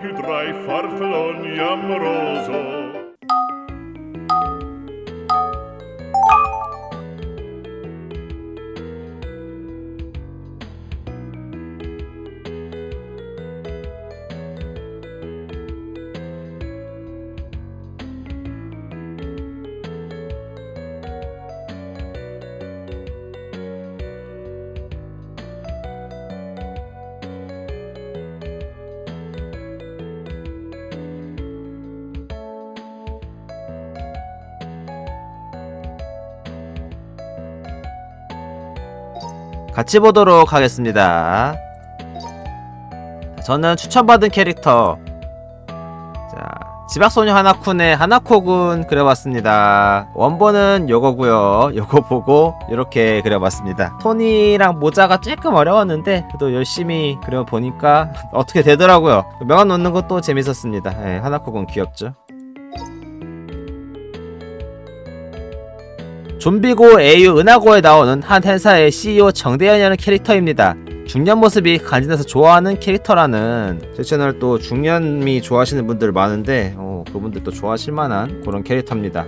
più tra i iam amoroso 같이 보도록 하겠습니다. 저는 추천받은 캐릭터 자 지박소녀 하나쿤의 하나코군 그려봤습니다. 원본은 요거고요. 요거 보고 이렇게 그려봤습니다. 톤이랑 모자가 조금 어려웠는데 그래도 열심히 그려보니까 어떻게 되더라고요. 명함 놓는 것도 재밌었습니다. 예, 하나코군 귀엽죠? 좀비고 AU 은하고에 나오는 한 회사의 CEO 정대현이라는 캐릭터입니다. 중년 모습이 간지나서 좋아하는 캐릭터라는 제 채널 또 중년미 좋아하시는 분들 많은데 어, 그분들도 좋아하실 만한 그런 캐릭터입니다.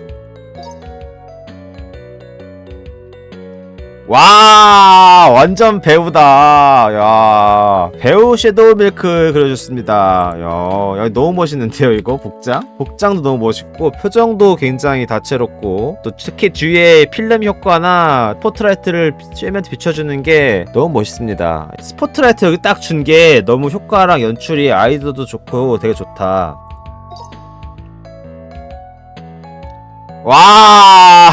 와 완전 배우다. 야 배우 섀도우 밀크 그려줬습니다. 야, 야 너무 멋있는데요 이거? 복장? 복장도 너무 멋있고 표정도 굉장히 다채롭고 또 특히 뒤에 필름 효과나 스포트라이트를 쬐면서 비춰주는 게 너무 멋있습니다. 스포트라이트 여기 딱 준 게 너무 효과랑 연출이 아이디어도 좋고 되게 좋다. 와!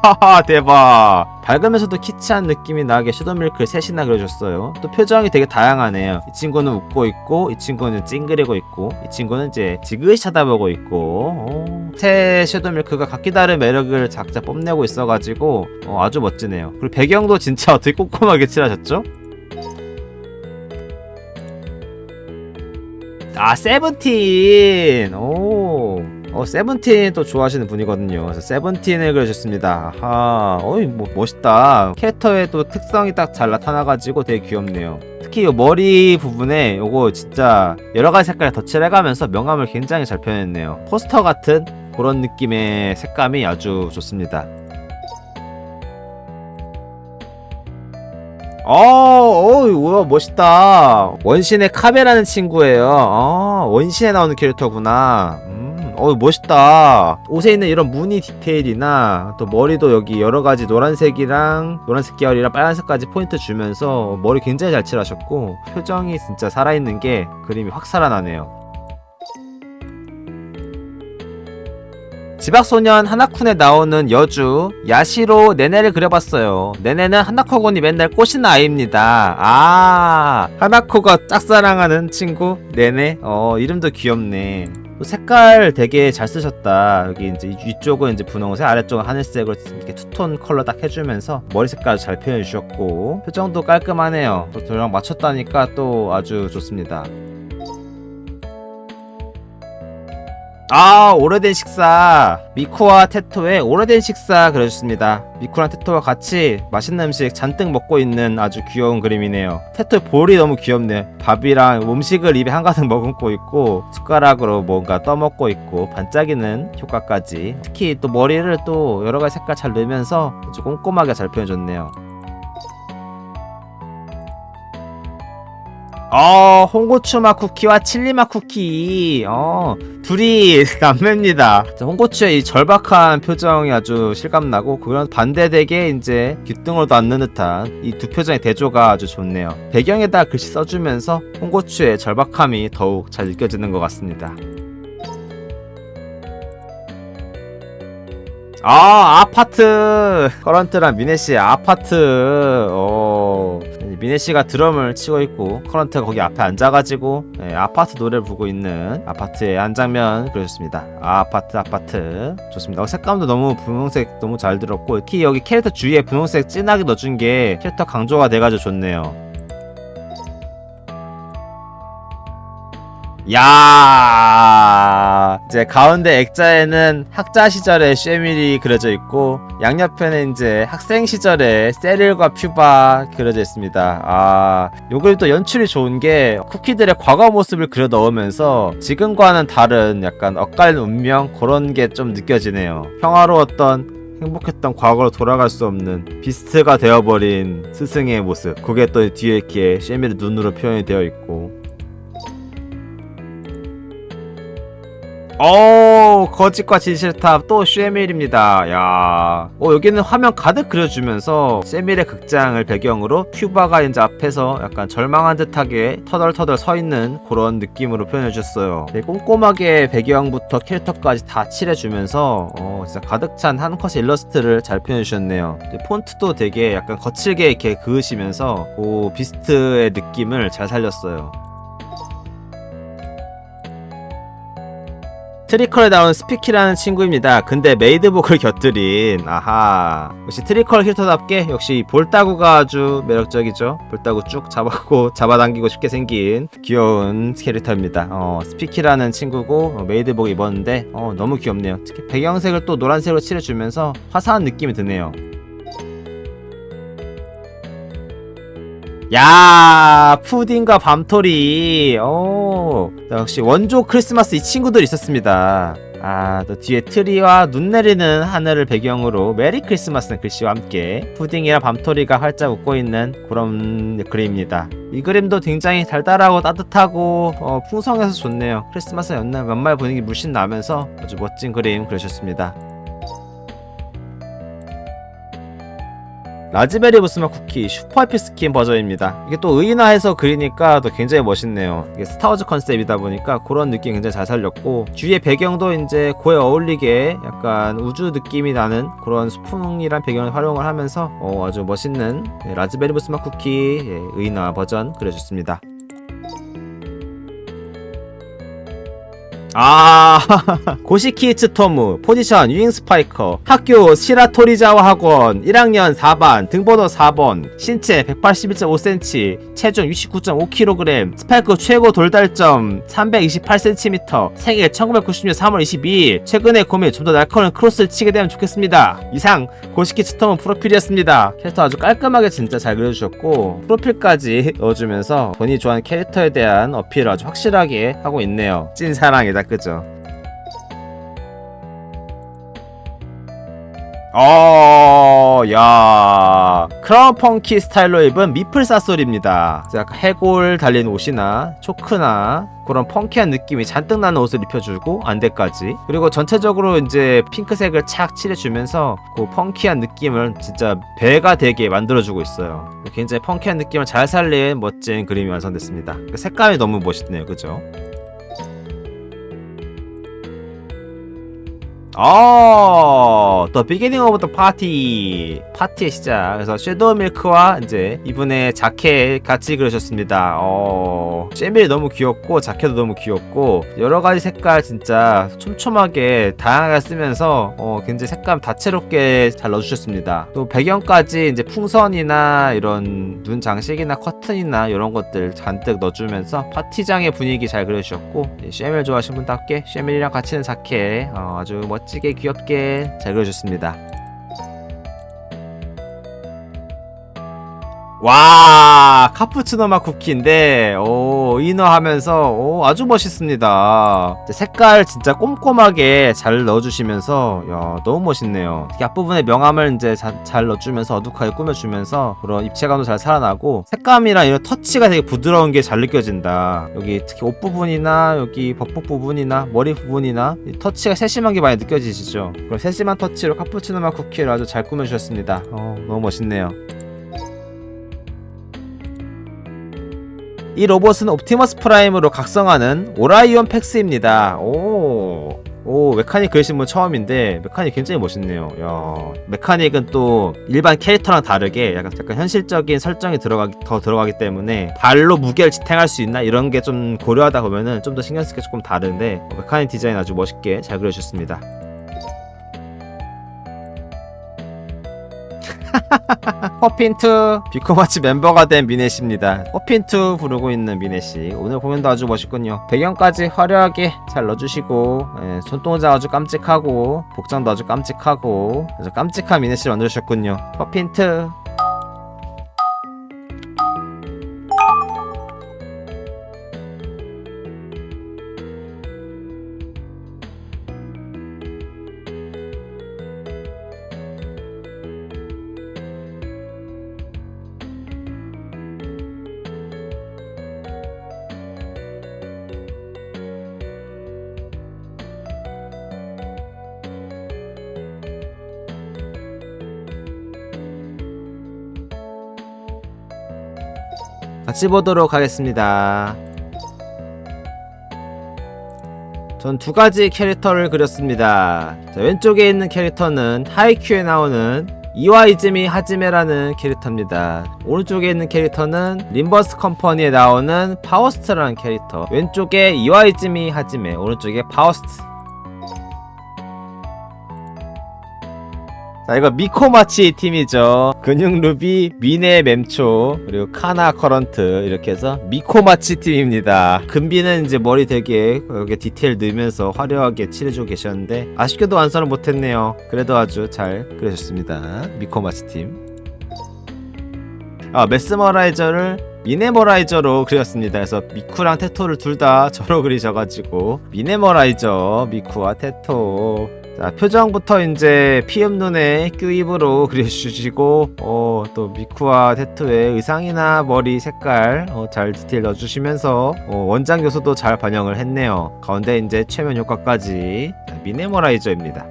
대박 밝으면서도 키치한 느낌이 나게 섀도밀크를 셋이나 그려줬어요. 또 표정이 되게 다양하네요. 이 친구는 웃고 있고 이 친구는 찡그리고 있고 이 친구는 이제 지그시 쳐다보고 있고. 어, 새 섀도밀크가 각기 다른 매력을 각자 뽐내고 있어가지고 어, 아주 멋지네요. 그리고 배경도 진짜 어떻게 꼼꼼하게 칠하셨죠? 아 세븐틴! 오 어, 세븐틴 또 좋아하시는 분이거든요. 그래서 세븐틴을 그려줬습니다. 아하, 어이, 뭐, 멋있다. 캐릭터의 또 특성이 딱 잘 나타나가지고 되게 귀엽네요. 특히 이 머리 부분에 요거 진짜 여러가지 색깔에 덧칠해가면서 명암을 굉장히 잘 표현했네요. 포스터 같은 그런 느낌의 색감이 아주 좋습니다. 어, 우와, 멋있다. 원신의 카메라는 친구예요. 아, 원신에 나오는 캐릭터구나. 음, 어이, 멋있다. 옷에 있는 이런 무늬 디테일이나 또 머리도 여기 여러 가지 노란색이랑 노란색 계열이랑 빨간색까지 포인트 주면서 머리 굉장히 잘 칠하셨고 표정이 진짜 살아있는 게 그림이 확 살아나네요. 지박소년 하나쿤에 나오는 여주 야시로 네네를 그려봤어요. 네네는 하나코군이 맨날 꼬시는 아이입니다. 아 하나코가 짝사랑하는 친구 네네. 어 이름도 귀엽네. 또 색깔 되게 잘 쓰셨다. 여기 이제 위쪽은 이제 분홍색, 아래쪽은 하늘색으로 이렇게 투톤 컬러 딱 해주면서 머리 색깔 잘 표현해 주셨고 표정도 깔끔하네요. 또 저랑 맞췄다니까 또 아주 좋습니다. 아 오래된 식사. 미쿠와 테토의 오래된 식사 그려줬습니다. 미쿠랑 테토와 같이 맛있는 음식 잔뜩 먹고 있는 아주 귀여운 그림이네요. 테토의 볼이 너무 귀엽네요 밥이랑 음식을 입에 한가득 머금고 있고 숟가락으로 뭔가 떠먹고 있고 반짝이는 효과까지. 특히 또 머리를 또 여러가지 색깔 잘 넣으면서 아주 꼼꼼하게 잘 표현해줬네요 어, 홍고추맛 쿠키와 칠리맛 쿠키. 어, 둘이 남매입니다. 자, 홍고추의 이 절박한 표정이 아주 실감나고, 그런 반대되게 이제 귓등으로도 앉는 듯한 이 두 표정의 대조가 아주 좋네요. 배경에다 글씨 써주면서 홍고추의 절박함이 더욱 잘 느껴지는 것 같습니다. 아 아파트 커런트랑 미네씨의 아파트 어 미네 씨가 드럼을 치고 있고 커런트가 거기 앞에 앉아가지고 예, 아파트 노래를 부르고 있는 아파트의 한 장면 그려줬습니다. 아, 아파트 아파트. 좋습니다. 어, 색감도 너무 분홍색 너무 잘 들었고 특히 여기 캐릭터 주위에 분홍색 진하게 넣어준 게 캐릭터 강조가 돼가지고 좋네요 야 이제 가운데 액자에는 학자 시절의 쉐밀이 그려져 있고 양옆에는 이제 학생 시절의 세릴과 퓨바 그려져 있습니다. 아, 요 그림도 연출이 좋은 게 쿠키들의 과거 모습을 그려 넣으면서 지금과는 다른 약간 엇갈린 운명 그런 게 좀 느껴지네요. 평화로웠던 행복했던 과거로 돌아갈 수 없는 비스트가 되어버린 스승의 모습. 그게 또 뒤에 이렇게 쉐밀의 눈으로 표현이 되어 있고. 오 거짓과 진실탑 또 쉐밀입니다. 야. 어, 여기는 화면 가득 그려주면서 쉐밀의 극장을 배경으로 큐바가 이제 앞에서 약간 절망한 듯하게 터덜터덜 서 있는 그런 느낌으로 표현해 주셨어요. 되게 꼼꼼하게 배경부터 캐릭터까지 다 칠해주면서 어, 진짜 가득 찬 한 컷의 일러스트를 잘 표현해 주셨네요. 폰트도 되게 약간 거칠게 이렇게 그으시면서 그 비스트의 느낌을 잘 살렸어요 트리컬에 나오는 스피키라는 친구입니다. 근데 메이드복을 곁들인 아하 역시 트리컬 캐릭터답게 역시 볼따구가 아주 매력적이죠. 볼따구 쭉 잡았고 잡아당기고 싶게 생긴 귀여운 캐릭터입니다. 어, 스피키라는 친구고 어, 메이드복 입었는데 어, 너무 귀엽네요. 특히 배경색을 또 노란색으로 칠해주면서 화사한 느낌이 드네요. 야 푸딩과 밤토리. 오 역시 원조 크리스마스 이 친구들 있었습니다. 아 또 뒤에 트리와 눈 내리는 하늘을 배경으로 메리 크리스마스는 글씨와 함께 푸딩이랑 밤토리가 활짝 웃고 있는 그런 그림입니다. 이 그림도 굉장히 달달하고 따뜻하고 어, 풍성해서 좋네요. 크리스마스 연말 연말 분위기 물씬 나면서 아주 멋진 그림 그려주셨습니다 라즈베리 무스맛 쿠키 슈퍼 해피 스킨 버전입니다. 이게 또 의인화해서 그리니까 또 굉장히 멋있네요. 이게 스타워즈 컨셉이다 보니까 그런 느낌 굉장히 잘 살렸고 주위의 배경도 이제 그에 어울리게 약간 우주 느낌이 나는 그런 수풍이란 배경을 활용을 하면서 어, 아주 멋있는 예, 라즈베리 무스맛 쿠키 예, 의인화 버전 그려줬습니다. 아 고시키츠 토무 포지션 유잉 스파이커 학교 시라토리자와 학원 1학년 4반 등번호 4번 신체 181.5cm 체중 69.5kg 스파이크 최고 돌달점 328cm 생일 1996년 3월 22일 최근에 고민 좀 더 날카로운 크로스를 치게 되면 좋겠습니다. 이상 고시키츠 토무 프로필이었습니다. 캐릭터 아주 깔끔하게 진짜 잘 그려주셨고 프로필까지 넣어주면서 본인이 좋아하는 캐릭터에 대한 어필을 아주 확실하게 하고 있네요. 찐사랑이다 그죠 어, 야. 크라운 펑키 스타일로 입은 미플 사솔입니다. 약간 해골 달린 옷이나 초크나 그런 펑키한 느낌이 잔뜩 나는 옷을 입혀주고 안대까지 그리고 전체적으로 이제 핑크색을 착 칠해주면서 그 펑키한 느낌을 진짜 배가 되게 만들어주고 있어요. 굉장히 펑키한 느낌을 잘 살린 멋진 그림이 완성됐습니다. 그 색감이 너무 멋있네요, 그죠? 어, The Beginning of the Party. 파티의 시작. 그래서 섀도우 밀크와 이제 이분의 자켓 같이 그려주셨습니다. 어, 쉐밀이 너무 귀엽고, 자켓도 너무 귀엽고, 여러 가지 색깔 진짜 촘촘하게 다양하게 쓰면서, 어, 굉장히 색감 다채롭게 잘 넣어주셨습니다. 또 배경까지 이제 풍선이나 이런 눈 장식이나 커튼이나 이런 것들 잔뜩 넣어주면서 파티장의 분위기 잘 그려주셨고, 쉐밀 좋아하시는 분답게 쉐밀이랑 같이 는 자켓, 어, 아주 멋 지게 귀엽게 잘 그려줬습니다. 와 카푸치노 맛 쿠키인데 오 인어하면서 오 아주 멋있습니다. 색깔 진짜 꼼꼼하게 잘 넣어주시면서 야 너무 멋있네요. 특히 앞부분에 명암을 이제 자, 잘 넣어주면서 어둑하게 꾸며주면서 그런 입체감도 잘 살아나고 색감이랑 이런 터치가 되게 부드러운 게 잘 느껴진다. 여기 특히 옷 부분이나 여기 버복 부분이나 머리 부분이나 이 터치가 세심한 게 많이 느껴지시죠? 그런 세심한 터치로 카푸치노 맛 쿠키를 아주 잘 꾸며주셨습니다. 어 너무 멋있네요 이 로봇은 옵티머스 프라임으로 각성하는 오라이온 팩스입니다. 오, 오 메카닉 그리신 분 처음인데 메카닉 굉장히 멋있네요. 야, 메카닉은 또 일반 캐릭터랑 다르게 약간, 약간 현실적인 설정이 들어가기 더 들어가기 때문에 발로 무게를 지탱할 수 있나 이런 게 좀 고려하다 보면은 좀 더 신경 쓰기 조금 다른데 메카닉 디자인 아주 멋있게 잘 그려주셨습니다. 퍼핀트 비코마치 멤버가 된 미네씨입니다. 퍼핀트 부르고 있는 미네씨. 오늘 공연도 아주 멋있군요. 배경까지 화려하게 잘 넣어주시고 예, 손동작 아주 깜찍하고 복장도 아주 깜찍하고 아주 깜찍한 미네씨를 만들어주셨군요. 퍼핀트 같이 보도록 하겠습니다. 전 두 가지 캐릭터를 그렸습니다. 자, 왼쪽에 있는 캐릭터는 하이큐에 나오는 이와이즈미 하지메라는 캐릭터입니다. 오른쪽에 있는 캐릭터는 림버스 컴퍼니에 나오는 파워스트라는 캐릭터. 왼쪽에 이와이즈미 하지메, 오른쪽에 파워스트. 자 이거 미코마치 팀이죠. 근육 루비 미네 mem초 그리고 카나 커런트 이렇게 해서 미코마치 팀입니다. 금비는 이제 머리 되게 여기 디테일 넣으면서 화려하게 칠해주고 계셨는데 아쉽게도 완성을 못했네요. 그래도 아주 잘 그려졌습니다. 미코마치 팀. 아, 메스머라이저를 미네머라이저로 그렸습니다. 그래서 미쿠랑 테토를 둘 다 저로 그리셔가지고 미네머라이저 미쿠와 테토 자 표정부터 이제 피읍 눈에 큐입으로 그려주시고 어, 또 미쿠와 테토의 의상이나 머리 색깔 어, 잘 디테일 넣어주시면서 어, 원작 요소도 잘 반영을 했네요. 가운데 이제 최면 효과까지 자, 미네머라이저입니다.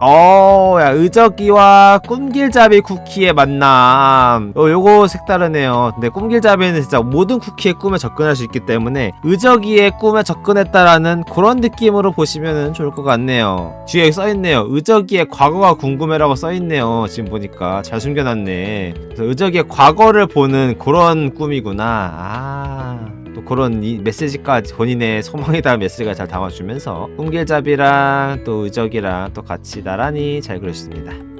어, 야, 의적이와 꿈길잡이 쿠키의 만남. 어, 요거 색다르네요. 근데 꿈길잡이는 진짜 모든 쿠키의 꿈에 접근할 수 있기 때문에 의적이의 꿈에 접근했다라는 그런 느낌으로 보시면 좋을 것 같네요. 뒤에 써있네요. 의적이의 과거가 궁금해라고 써있네요. 지금 보니까. 잘 숨겨놨네. 의적이의 과거를 보는 그런 꿈이구나. 아. 또 그런 이 메시지까지 본인의 소망에 대한 메시지가 잘 담아주면서 꿈길잡이랑 또 의적이랑 또 같이 나란히 잘 그렸습니다.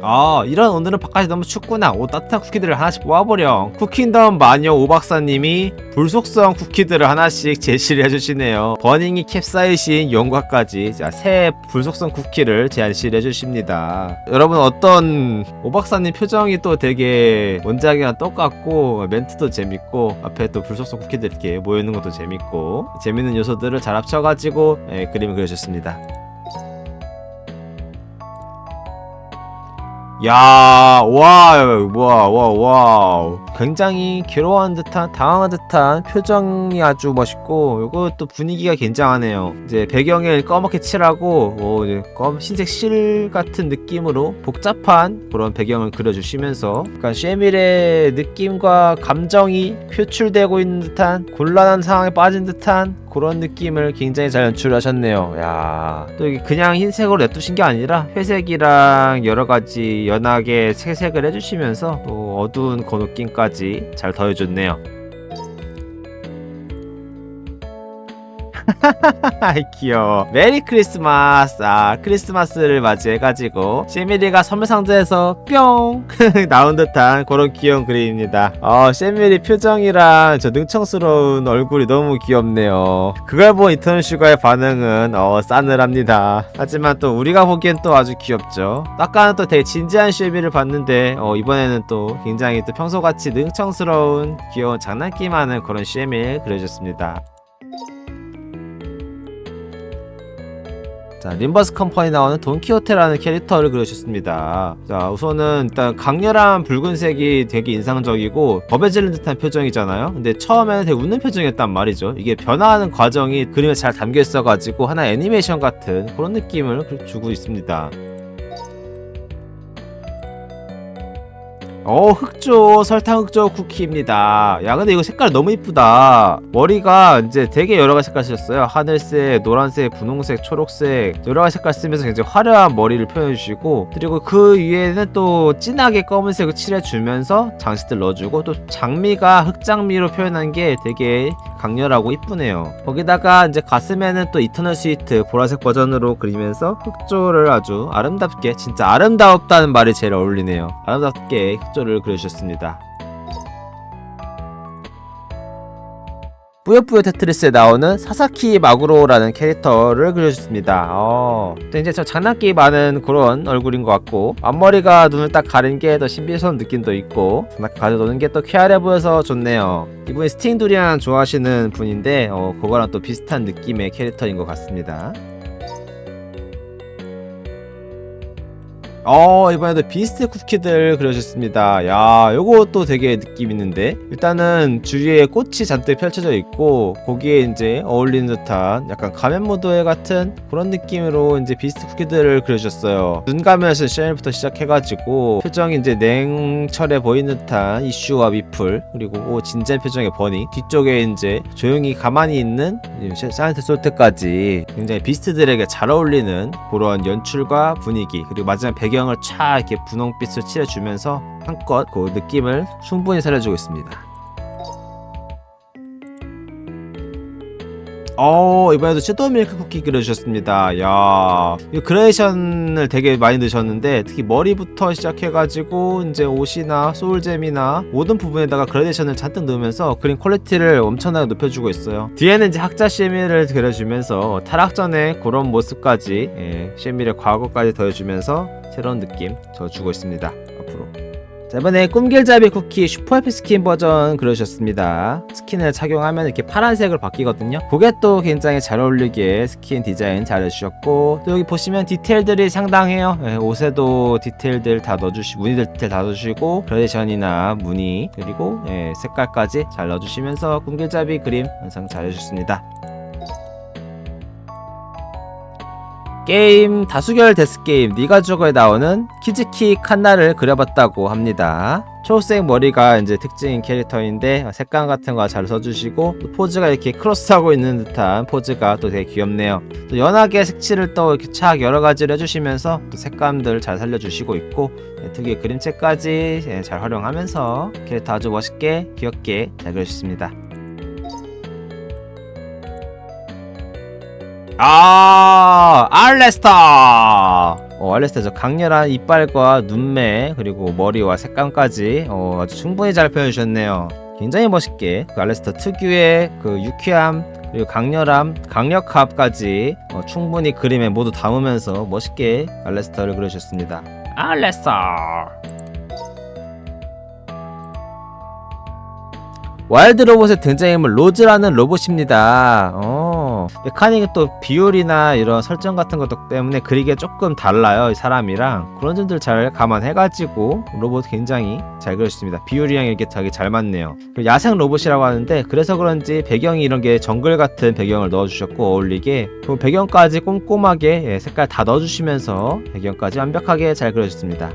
아 이런 오늘은 바깥이 너무 춥구나. 오 따뜻한 쿠키들을 하나씩 모아보렴. 쿠킹덤 마녀 오박사님이 불속성 쿠키들을 하나씩 제시를 해주시네요. 버닝이 캡사이신 용과까지 자, 새 불속성 쿠키를 제시를 해주십니다. 여러분 어떤 오박사님 표정이 또 되게 원작이랑 똑같고 멘트도 재밌고 앞에 또 불속성 쿠키들 이렇게 모여있는 것도 재밌고 재밌는 요소들을 잘 합쳐가지고 예, 그림을 그려주셨습니다 야, 와, 와, 와, 와. 굉장히 괴로워한 듯한, 당황한 듯한 표정이 아주 멋있고, 요거 또 분위기가 굉장하네요. 이제 배경을 꺼멓게 칠하고, 어, 이제 검, 흰색 실 같은 느낌으로 복잡한 그런 배경을 그려주시면서, 약간 쉐밀의 느낌과 감정이 표출되고 있는 듯한, 곤란한 상황에 빠진 듯한 그런 느낌을 굉장히 잘 연출하셨네요. 야, 또 이게 그냥 흰색으로 냅두신 게 아니라 회색이랑 여러 가지 연하게 채색을 해주시면서 또 어두운 그 느낌까지 잘 더해줬네요. 아이 귀여워. 메리 크리스마스. 아 크리스마스를 맞이해가지고 시밀리가 선물 상자에서 뿅 나온 듯한 그런 귀여운 그림입니다. 어 시밀리 표정이랑 저 능청스러운 얼굴이 너무 귀엽네요. 그걸 본 이터널 슈가의 반응은 어 싸늘합니다. 하지만 또 우리가 보기엔 또 아주 귀엽죠. 아까는 또 되게 진지한 시밀을 봤는데 어 이번에는 또 굉장히 또 평소같이 능청스러운 귀여운 장난기 많은 그런 시밀 그려줬습니다 자, 림버스 컴퍼니 나오는 돈키호테라는 캐릭터를 그려주셨습니다. 자, 우선은 일단 강렬한 붉은색이 되게 인상적이고 겁에 질린 듯한 표정이잖아요. 근데 처음에는 되게 웃는 표정이었단 말이죠. 이게 변화하는 과정이 그림에 잘 담겨 있어가지고 하나 애니메이션 같은 그런 느낌을 주고 있습니다. 어 흑조 설탕 흑조 쿠키입니다. 야 근데 이거 색깔 너무 이쁘다. 머리가 이제 되게 여러 가지 색깔 쓰셨어요. 하늘색 노란색 분홍색 초록색. 여러 가지 색깔 쓰면서 굉장히 화려한 머리를 표현해 주시고 그리고 그 위에는 또 진하게 검은색을 칠해 주면서 장식들 넣어주고 또 장미가 흑장미로 표현한 게 되게 강렬하고 이쁘네요. 거기다가 이제 가슴에는 또 이터널 스위트 보라색 버전으로 그리면서 흑조를 아주 아름답게 진짜 아름다웠다는 말이 제일 어울리네요. 아름답게 흑조 를 그려주셨습니다 뿌요뿌요 테트리스에 나오는 사사키 마구로라는 캐릭터를 그려줬습니다. 어, 또 이제 저 장난기 많은 그런 얼굴인 것 같고 앞머리가 눈을 딱 가린 게 더 신비스러운 느낌도 있고 가져노는 게 또 쾌활해 보여서 좋네요. 이분이 스팅 두리안 좋아하시는 분인데 어, 그거랑 또 비슷한 느낌의 캐릭터인 것 같습니다. 어 이번에도 비스트 쿠키들 그려주셨습니다. 야 요것도 되게 느낌 있는데? 일단은 주위에 꽃이 잔뜩 펼쳐져 있고 거기에 이제 어울리는 듯한 약간 가면 모드의 같은 그런 느낌으로 이제 비스트 쿠키들을 그려주셨어요. 눈 감면서 샤넬부터 시작해가지고 표정이 이제 냉철해 보이는 듯한 이슈와 미플 그리고 진지한 표정의 버니 뒤쪽에 이제 조용히 가만히 있는 사이언트 솔트까지 굉장히 비스트들에게 잘 어울리는 그런 연출과 분위기 그리고 마지막 배경 을촤 이렇게 분홍빛을 칠해주면서 한껏 그 느낌을 충분히 살려주고 있습니다. 어 이번에도 섀도우 밀크 쿠키 그려주셨습니다. 야, 이 그레이션을 되게 많이 넣으셨는데 특히 머리부터 시작해가지고 이제 옷이나 소울잼이나 모든 부분에다가 그레데이션을 잔뜩 넣으면서 그림 퀄리티를 엄청나게 높여주고 있어요. 뒤에는 이제 학자 시미를 그려주면서 타락전의 그런 모습까지 예, 시미의 과거까지 더해주면서 새로운 느낌 더 주고 있습니다. 앞으로. 자 이번에 꿈길잡이 쿠키 슈퍼 해피 스킨 버전 그려주셨습니다. 스킨을 착용하면 이렇게 파란색으로 바뀌거든요. 그게 또 굉장히 잘 어울리게 스킨 디자인 잘 해주셨고 또 여기 보시면 디테일들이 상당해요. 예, 옷에도 디테일들 다 넣어주시고 무늬들 디테일 다 넣어주시고 그라데이션이나 무늬 그리고 예, 색깔까지 잘 넣어주시면서 꿈길잡이 그림 완성 잘 해주셨습니다 게임 다수결 데스게임 니가 죽어에 나오는 키즈키 칸나를 그려봤다고 합니다. 초록색 머리가 이제 특징인 캐릭터인데 색감 같은 거 잘 써주시고 또 포즈가 이렇게 크로스하고 있는 듯한 포즈가 또 되게 귀엽네요. 또 연하게 색칠을 또 이렇게 착 여러 가지를 해주시면서 또 색감들 잘 살려주시고 있고 예, 특유의 그림체까지 예, 잘 활용하면서 캐릭터 아주 멋있게 귀엽게 잘 그려주셨습니다. 아 알레스타 어, 알레스타 저 강렬한 이빨과 눈매 그리고 머리와 색감까지 어, 아주 충분히 잘 표현해주셨네요. 굉장히 멋있게 그 알레스타 특유의 그 유쾌함 그리고 강렬함 강력함까지 어, 충분히 그림에 모두 담으면서 멋있게 알레스타를 그려주셨습니다. 알레스타 와일드 로봇의 등장인물 로즈라는 로봇입니다. 어, 메카닉이 또 비율이나 이런 설정 같은 것도 때문에 그리기가 조금 달라요. 이 사람이랑 그런 점들 잘 감안해가지고 로봇 굉장히 잘 그렸습니다. 비율이랑 이렇게 되게 잘 맞네요. 야생 로봇이라고 하는데 그래서 그런지 배경이 이런 게 정글 같은 배경을 넣어주셨고 어울리게 그 배경까지 꼼꼼하게 예, 색깔 다 넣어주시면서 배경까지 완벽하게 잘 그려줬습니다.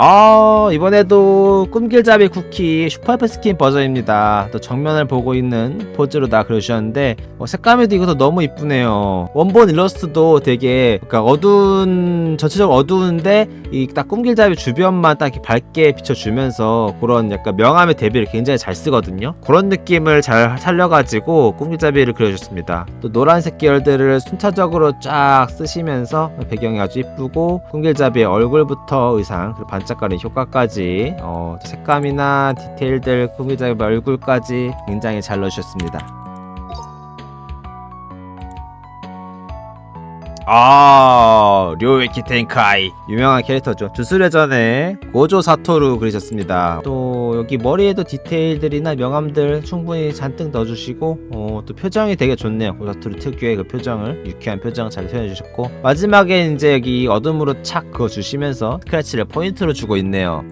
아 이번에도 꿈길잡이 쿠키 슈퍼해피 스킨 버전입니다. 또 정면을 보고 있는 포즈로 다 그려주셨는데 어, 색감에도 이것도 너무 이쁘네요. 원본 일러스트도 되게 그러니까 어두운 전체적으로 어두운데 이 딱 꿈길잡이 주변만 딱 이렇게 밝게 비춰주면서 그런 약간 명암의 대비를 굉장히 잘 쓰거든요. 그런 느낌을 잘 살려가지고 꿈길잡이를 그려줬습니다. 또 노란색 계열들을 순차적으로 쫙 쓰시면서 배경이 아주 이쁘고 꿈길잡이의 얼굴부터 의상 그리고 반짝 거리는 효과까지 어, 색감이나 디테일들 꿈길잡이 얼굴까지 굉장히 잘 넣으셨습니다 아 료에키 텐카이. 유명한 캐릭터죠. 주술회전에 고조 사토루 그리셨습니다. 또 여기 머리에도 디테일들이나 명암들 충분히 잔뜩 넣어주시고 어, 또 표정이 되게 좋네요. 고조 사토루 특유의 그 표정을 유쾌한 표정을 잘 표현해주셨고. 마지막에 이제 여기 어둠으로 착 그어 주시면서 스크래치를 포인트로 주고 있네요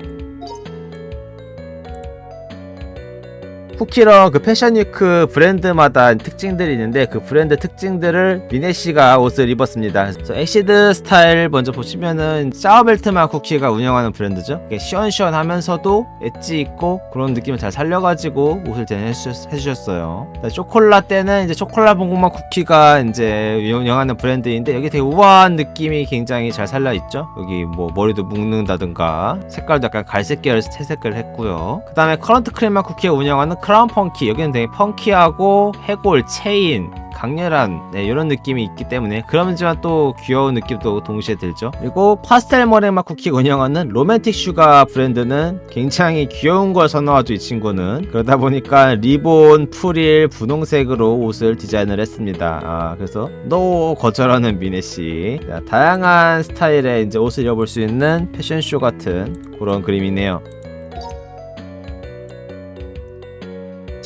쿠키런 그 패션위크 브랜드마다 특징들이 있는데 그 브랜드 특징들을 미네 씨가 옷을 입었습니다. 그래서 엑시드 스타일 먼저 보시면은 샤워벨트만 쿠키가 운영하는 브랜드죠. 시원시원하면서도 엣지 있고 그런 느낌을 잘 살려가지고 옷을 제작해주셨- 해주셨어요. 그다음에 초콜라 때는 이제 초콜라 봉고만 쿠키가 이제 운영하는 브랜드인데 여기 되게 우아한 느낌이 굉장히 잘 살려 있죠. 여기 뭐 머리도 묶는다든가 색깔도 약간 갈색 계열 채색을 했고요. 그 다음에 커런트 크림만 쿠키가 운영하는 크라운 펑키 여기는 되게 펑키하고 해골 체인 강렬한 네, 이런 느낌이 있기 때문에 그러면지만 또 귀여운 느낌도 동시에 들죠. 그리고 파스텔 머랭맛 쿠키가 운영하는 로맨틱 슈가 브랜드는 굉장히 귀여운 걸 선호하죠 이 친구는 그러다 보니까 리본, 프릴, 분홍색으로 옷을 디자인을 했습니다. 아 그래서 너 거절하는 미네 씨 자, 다양한 스타일의 이제 옷을 입어볼 수 있는 패션쇼 같은 그런 그림이네요.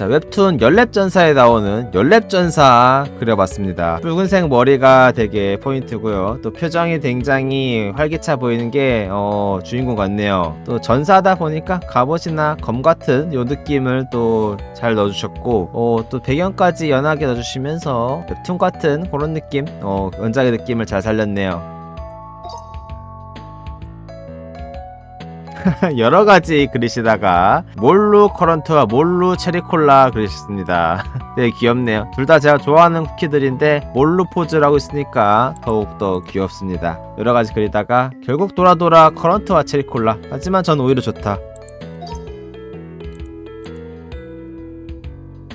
자 웹툰 연랩전사에 나오는 연랩전사 그려봤습니다. 붉은색 머리가 되게 포인트고요. 또 표정이 굉장히 활기차 보이는 게 어, 주인공 같네요. 또 전사다 보니까 갑옷이나 검 같은 요 느낌을 또 잘 넣어주셨고 어, 또 배경까지 연하게 넣어주시면서 웹툰 같은 그런 느낌 어, 원작의 느낌을 잘 살렸네요 여러 가지 그리시다가 몰루 커런트와 몰루 체리콜라 그리셨습니다. 되게 귀엽네요. 둘 다 제가 좋아하는 쿠키들인데 몰루 포즈라고 있으니까 더욱더 귀엽습니다. 여러 가지 그리다가 결국 돌아 돌아 커런트와 체리콜라. 하지만 전 오히려 좋다.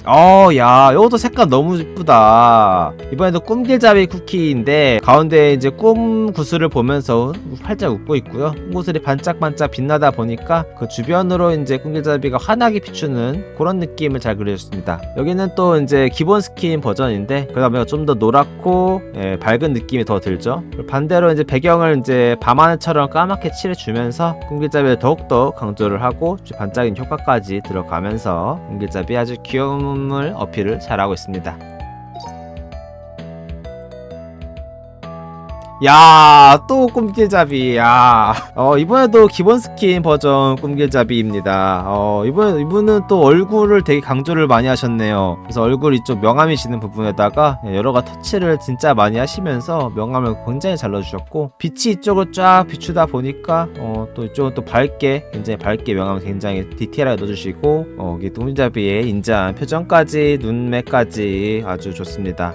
어, 야, 이것도 색깔 너무 이쁘다. 이번에도 꿈길잡이 쿠키인데, 가운데 이제 꿈 구슬을 보면서 활짝 웃고 있고요. 꿈구슬이 반짝반짝 빛나다 보니까 그 주변으로 이제 꿈길잡이가 환하게 비추는 그런 느낌을 잘 그려줬습니다. 여기는 또 이제 기본 스킨 버전인데, 그러다 보니까 좀더 노랗고, 예, 밝은 느낌이 더 들죠. 반대로 이제 배경을 이제 밤하늘처럼 까맣게 칠해주면서 꿈길잡이를 더욱더 강조를 하고, 반짝인 효과까지 들어가면서 꿈길잡이 아주 귀여 움을 어필을 잘하고 있습니다. 야, 또 꿈길잡이. 야. 어, 이번에도 기본 스킨 버전 꿈길잡이입니다. 어, 이번 이분은 또 얼굴을 되게 강조를 많이 하셨네요. 그래서 얼굴 이쪽 명암이시는 부분에다가 여러 가지 터치를 진짜 많이 하시면서 명암을 굉장히 잘 넣어주셨고 빛이 이쪽을 쫙 비추다 보니까 어, 또 이쪽은 또 밝게 굉장히 밝게 명암을 굉장히 디테일하게 넣어주시고 어, 꿈길잡이의 인자한 표정까지 눈매까지 아주 좋습니다.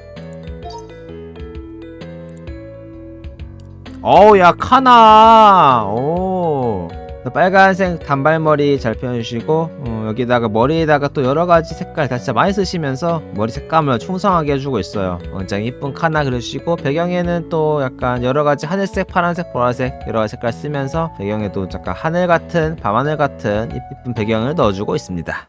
어우 야 카나. 오. 빨간색 단발머리 잘 표현해주시고 어, 여기다가 머리에다가 또 여러가지 색깔 다 진짜 많이 쓰시면서 머리 색감을 충성하게 해주고 있어요. 굉장히 이쁜 카나 그려주시고 배경에는 또 약간 여러가지 하늘색 파란색 보라색 여러가지 색깔 쓰면서 배경에도 약간 하늘 같은 밤하늘 같은 이쁜 배경을 넣어주고 있습니다